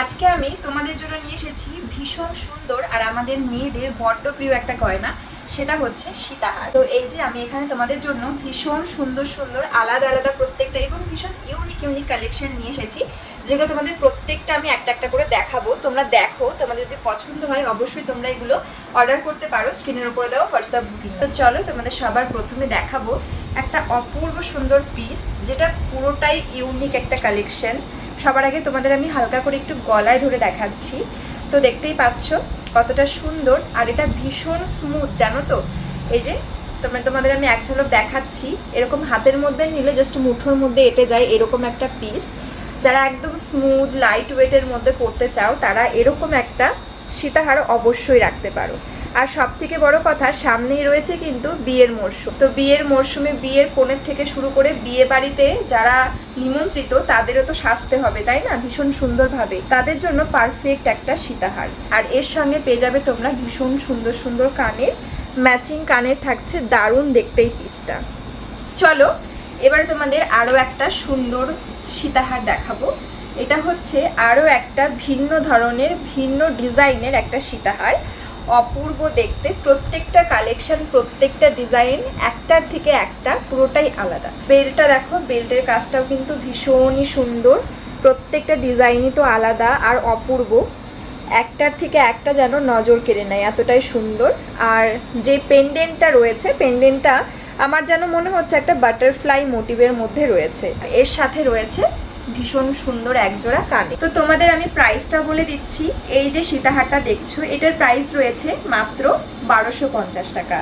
আজকে আমি তোমাদের জন্য নিয়ে এসেছি ভীষণ সুন্দর আর আমাদের মেয়েদের বড্ড প্রিয় একটা গয়না, সেটা হচ্ছে সীতাহার। তো এই যে আমি এখানে তোমাদের জন্য ভীষণ সুন্দর সুন্দর আলাদা আলাদা প্রত্যেকটা এবং ভীষণ ইউনিক ইউনিক কালেকশন নিয়ে এসেছি, যেগুলো তোমাদের প্রত্যেকটা আমি একটা একটা করে দেখাবো। তোমরা দেখো, তোমাদের যদি পছন্দ হয় অবশ্যই তোমরা এগুলো অর্ডার করতে পারো স্ক্রিনের উপরে দেওয়া হোয়াটসঅ্যাপ বুকিং তো চলো তোমাদের সবার প্রথমে দেখাবো একটা অপূর্ব সুন্দর পিস যেটা পুরোটাই ইউনিক একটা কালেকশন সবার আগে তোমাদের আমি হালকা করে একটু গলায় ধরে দেখাচ্ছি। তো দেখতেই পাচ্ছ কতটা সুন্দর আর এটা ভীষণ স্মুথ জানো তো? এই যে তোমরা, তোমাদের আমি এক ঝলক দেখাচ্ছি। এরকম হাতের মধ্যে নিলে জাস্ট মুঠোর মধ্যে এটে যায় এরকম একটা পিস যারা একদম স্মুথ লাইট ওয়েটের মধ্যে পড়তে চাও, তারা এরকম একটা সীতাহার অবশ্যই রাখতে পারো। আর সব থেকে বড় কথা, সামনেই রয়েছে কিন্তু বিয়ের মরশুম। তো বিয়ের মরশুমে বিয়ের কোণের থেকে শুরু করে বিয়ে বাড়িতে যারা নিমন্ত্রিত, তাদেরও তো সাজতে হবে, তাই না? ভীষণ সুন্দরভাবে। তাদের জন্য পারফেক্ট একটা সীতাহার। আর এর সঙ্গে পেয়ে যাবে তোমরা ভীষণ সুন্দর সুন্দর কানের ম্যাচিং কানের থাকছে দারুণ দেখতে এই পিসটা চলো, এবারে তোমাদের আরও একটা সুন্দর সীতাহার দেখাবো। এটা হচ্ছে আরও একটা ভিন্ন ধরনের, ভিন্ন ডিজাইনের একটা সীতাহার। অপূর্ব দেখতে, প্রত্যেকটা কালেকশন প্রত্যেকটা ডিজাইন একটার থেকে একটা, পুরোটাই আলাদা। বেল্টটা দেখো বেল্টের কাজটাও কিন্তু ভীষণই সুন্দর। প্রত্যেকটা ডিজাইনই তো আলাদা আর অপূর্ব। একটার থেকে একটা যেন নজর কেড়ে নেয়, এতটাই সুন্দর। আর যে পেন্ডেন্টটা রয়েছে পেন্ডেন্টটা আমার যেন মনে হচ্ছে একটা বাটারফ্লাই মোটিভের মধ্যে রয়েছে। এর সাথে রয়েছে ভীষণ সুন্দর একজোড়া কানে। তো তোমাদের আমি প্রাইসটা বলে দিচ্ছি। এই যে সীতাহারটা দেখছ, এটার প্রাইস রয়েছে মাত্র বারোশো পঞ্চাশ টাকা।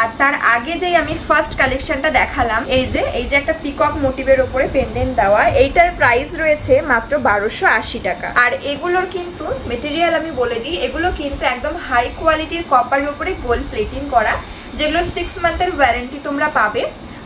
আর তার আগে যেই আমি ফার্স্ট কালেকশনটা দেখালাম, এই যে এই যে একটা পিকক মোটিভের ওপরে পেন্ডেন্ট দেওয়া, এইটার প্রাইস রয়েছে মাত্র বারোশো আশি টাকা। আর এগুলোর কিন্তু মেটেরিয়াল আমি বলে দিই, এগুলো কিন্তু একদম হাই কোয়ালিটির কপারের ওপরে গোল্ড প্লেটিং করা যেগুলোর সিক্স মান্থের ওয়ারেন্টি তোমরা পাবে।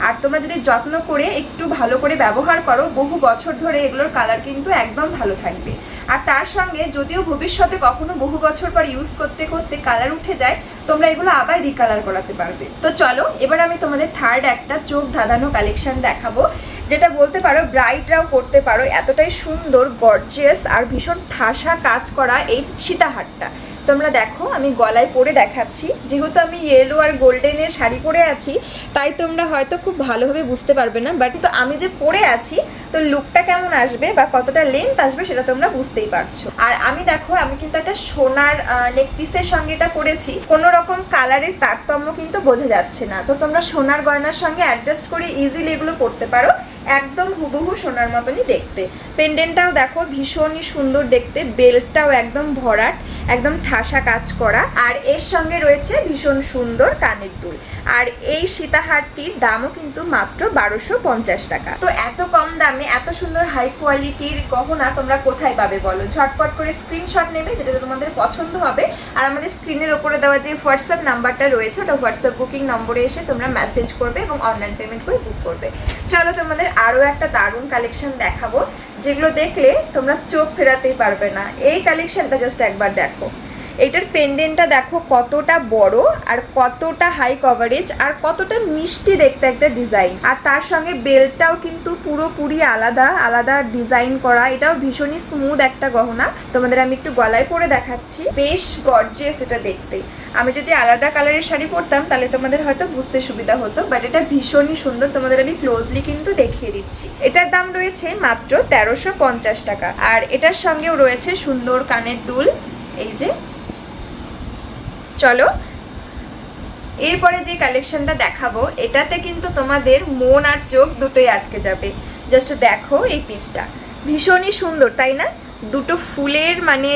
আর তোমরা যদি যত্ন করে একটু ভালো করে ব্যবহার করো, বহু বছর ধরে এগুলোর কালার কিন্তু একদম ভালো থাকবে। আর তার সঙ্গে যদিও ভবিষ্যতে কখনো বহু বছর পর ইউজ করতে করতে কালার উঠে যায়, তোমরা এগুলো আবার রিকালার করাতে পারবে। তো চলো, এবার আমি তোমাদের থার্ড একটা চোখ ধাঁধানো কালেকশন দেখাবো, যেটা বলতে পারো ব্রাইটরাও করতে পারো, এতটাই সুন্দর গর্জিয়াস আর ভীষণ ঠাসা কাজ করা এই সীতাহারটা। তোমরা দেখো, আমি গলায় পরে দেখাচ্ছি। যেহেতু আমি ইয়েলো আর গোল্ডেনের শাড়ি পরে আছি, তাই তোমরা হয়তো খুব ভালোভাবে বুঝতে পারবে না বাট তো আমি যে পরে আছি তো লুকটা কেমন আসবে বা কতটা লেন্থ আসবে সেটা তোমরা বুঝতেই পারছ। আর আমি দেখো, আমি কিন্তু একটা সোনার নেক পিসের সঙ্গে এটা করেছি কোনো রকম কালারের তারতম্য কিন্তু বোঝা যাচ্ছে না। তো তোমরা সোনার গয়নার সঙ্গে অ্যাডজাস্ট করে ইজিলি এগুলো পরতে পারো। একদম হুবহু সোনার মতনই দেখতে। পেন্ডেন্টটাও দেখো, ভীষণই সুন্দর দেখতে। বেল্টটাও একদম ভরাট, একদম ঠাসা কাজ করা। আর এর সঙ্গে রয়েছে ভীষণ সুন্দর কানের দুল। আর এই সীতাহারটির দামও কিন্তু মাত্র বারোশো পঞ্চাশ টাকা। তো এত কম দামে এত সুন্দর হাই কোয়ালিটির গহনা তোমরা কোথায় পাবে বলো? ঝটপট করে স্ক্রিনশট নেবে যেটা তোমাদের পছন্দ হবে। আর আমাদের স্ক্রিনের ওপরে দেওয়া যে হোয়াটসঅ্যাপ নাম্বারটা রয়েছে, ওটা হোয়াটসঅ্যাপ বুকিং নম্বরে এসে তোমরা মেসেজ করবে এবং অনলাইন পেমেন্ট করে বুক করবে। চলো তোমাদের আরও একটা দারুণ কালেকশন দেখাবো, যেগুলো দেখলে তোমরা চোখ ফেরাতেই পারবে না। এই কালেকশনটা জাস্ট একবার দেখো। এটার পেন্ডেন্টটা দেখো কতটা বড় আর কতটা হাই কভারেজ আর কতটা মিষ্টি দেখতে একটা ডিজাইন আর তার সঙ্গে বেল্টটাও কিন্তু পুরোপুরি আলাদা আলাদা ডিজাইন করা। এটাও ভীষণই স্মুথ একটা গহনা। তোমাদের আমি একটু গলায় পরে দেখাচ্ছি। বেশ গর্জিয়াস এটা দেখতে। আমি যদি আলাদা কালারের শাড়ি পরতাম, তাহলে তোমাদের হয়তো বুঝতে সুবিধা হতো বাট এটা ভীষণই সুন্দর। তোমাদের আমি ক্লোজলি কিন্তু দেখিয়ে দিচ্ছি। এটার দাম রয়েছে মাত্র তেরোশো টাকা। আর এটার সঙ্গেও রয়েছে সুন্দর কানের দুল। এই যে, চলো। এরপরে যে কালেকশনটা দেখাবো, এটাতে কিন্তু তোমাদের মন আর চোখ দুটোই আটকে যাবে। জাস্ট দেখো এই পিসটা ভীষণই সুন্দর, তাই না? দুটো ফুলের মানে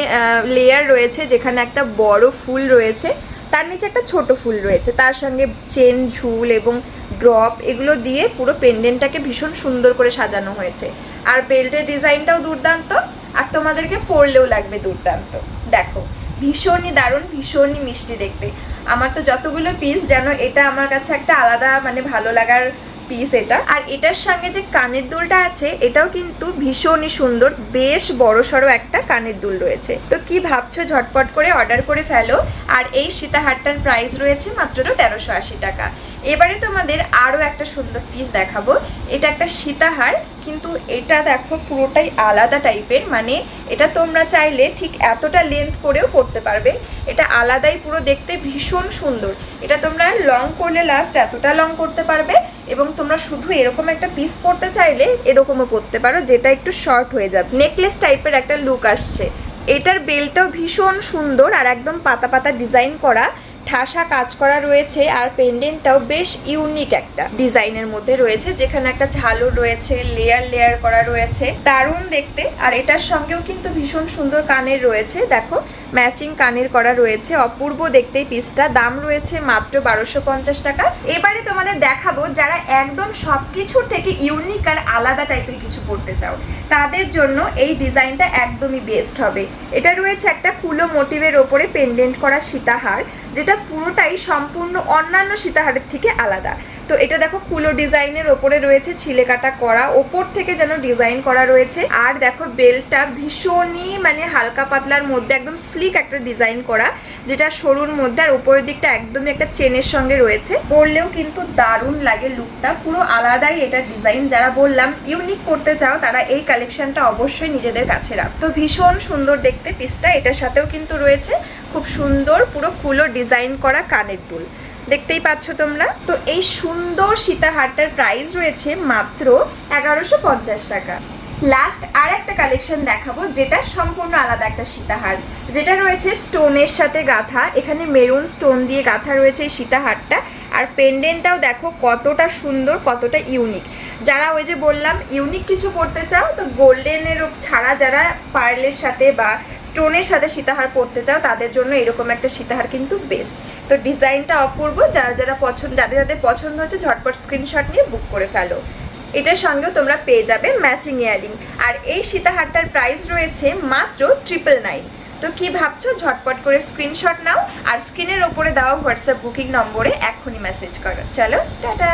লেয়ার রয়েছে, যেখানে একটা বড় ফুল রয়েছে, তার নিচে একটা ছোট ফুল রয়েছে। তার সঙ্গে চেন ঝুল এবং ড্রপ এগুলো দিয়ে পুরো পেন্ডেন্টটাকে ভীষণ সুন্দর করে সাজানো হয়েছে। আর বেল্টের ডিজাইনটাও দুর্দান্ত, আর তোমাদেরকে পরলেও লাগবে দুর্দান্ত। দেখো, ভীষণই দারুণ, ভীষণই মিষ্টি দেখতে। আমার তো যতগুলো পিস যেন এটা আমার কাছে একটা আলাদা মানে ভালো লাগার পিস এটা। আর এটার সঙ্গে যে কানের দুলটা আছে, এটাও কিন্তু ভীষণই সুন্দর, বেশ বড় সড়ো একটা কানের দুল রয়েছে। তো কি ভাবছ ঝটপট করে অর্ডার করে ফেলো। আর এই সীতাহারটার প্রাইস রয়েছে মাত্র তেরোশো আশি টাকা। এবারে তোমাদের আরও একটা সুন্দর পিস দেখাবো। এটা একটা সীতাহার, কিন্তু এটা দেখো পুরোটাই আলাদা টাইপের মানে এটা তোমরা চাইলে ঠিক এতটা লেন্থ করেও পরতে পারবে। এটা আলাদাই পুরো দেখতে ভীষণ সুন্দর। এটা তোমরা লং করলে লাস্ট এতটা লং করতে পারবে এবং তোমরা শুধু এরকম একটা পিস পরতে চাইলে এরকমও পরতে পারো, যেটা একটু শর্ট হয়ে যাবে। নেকলেস টাইপের একটা লুক আসছে। এটার বেলটাও ভীষণ সুন্দর আর একদম পাতা পাতা ডিজাইন করা। ঠাসা কাজ করা রয়েছে আর পেন্ডেন্টটাও বেশ ইউনিক একটা ডিজাইনের মধ্যে রয়েছে, যেখানে একটা ঝালু রয়েছে লেয়ার লেয়ার করা রয়েছে। দারুণ দেখতে, আর এটার সঙ্গেও কিন্তু ভীষণ সুন্দর কানের রয়েছে। দেখো ম্যাচিং কানের করা রয়েছে। অপূর্ব দেখতে পিসটা দাম রয়েছে মাত্র বারোশো পঞ্চাশ টাকা। এবারে তোমাদের দেখাবো যারা একদম সব কিছুর থেকে ইউনিক আর আলাদা টাইপের কিছু করতে চাও, তাদের জন্য এই ডিজাইনটা একদমই বেস্ট হবে। এটা রয়েছে একটা কুলো মোটিভের ওপরে পেন্ডেন্ট করা সীতাহার, যেটা পুরোটাই সম্পূর্ণ অন্যান্য সীতাহারের থেকে আলাদা। তো এটা দেখো কুলো ডিজাইনের ওপরে রয়েছে ছিলে কাটা করা, ওপর থেকে যেন ডিজাইন করা রয়েছে। আর দেখো বেলটা ভীষণই মানে হালকা পাতলার মধ্যে একদম স্লিক একটা ডিজাইন করা, যেটা সরুর মধ্যে আর উপরের দিকটা একদমই একটা চেনের সঙ্গে রয়েছে। পরলেও কিন্তু দারুণ লাগে লুকটা, পুরো আলাদাই এটা ডিজাইন। যারা বললাম ইউনিক করতে চাও, তারা এই কালেকশনটা অবশ্যই নিজেদের কাছে রাখ। তো ভীষণ সুন্দর দেখতে পিসটা, এটার সাথেও কিন্তু রয়েছে খুব সুন্দর পুরো কুলো ডিজাইন করা কানের দুল। দেখতেই পাচ্ছ তোমরা? তো এই সুন্দর সীতাহারটার প্রাইস রয়েছে মাত্র এগারোশো পঞ্চাশ টাকা। লাস্ট আর একটা কালেকশন দেখাবো, যেটা সম্পূর্ণ আলাদা একটা সীতাহার। যেটা রয়েছে স্টোনের সাথে গাঁথা। এখানে মেরুন স্টোন দিয়ে গাঁথা রয়েছে এই সীতাহারটা। আর পেন্ডেন্টটাও দেখো কতটা সুন্দর, কতটা ইউনিক যারা ওই যে বললাম ইউনিক কিছু করতে চাও, তো গোল্ডেনের ছাড়া যারা পার্লের সাথে বা স্টোনের সাথে সীতাহার পরতে চাও, তাদের জন্য এরকম একটা সীতাহার কিন্তু বেস্ট তো ডিজাইনটা অপূর্ব, যারা যারা পছন্দ, যাদের যাদের পছন্দ হচ্ছে, ঝটপট স্ক্রিনশট নিয়ে বুক করে ফেলো। এটার সঙ্গেও তোমরা পেয়ে যাবে ম্যাচিং ইয়ারিং আর এই সীতাহারটার প্রাইস রয়েছে মাত্র ট্রিপল নাইন তো কি ভাবছ? ঝটপট করে স্ক্রিনশট নাও আর স্ক্রিনের ওপরে দেওয়া হোয়াটসঅ্যাপ বুকিং নম্বরে এক্ষুনি মেসেজ করো। চলো, টাটা!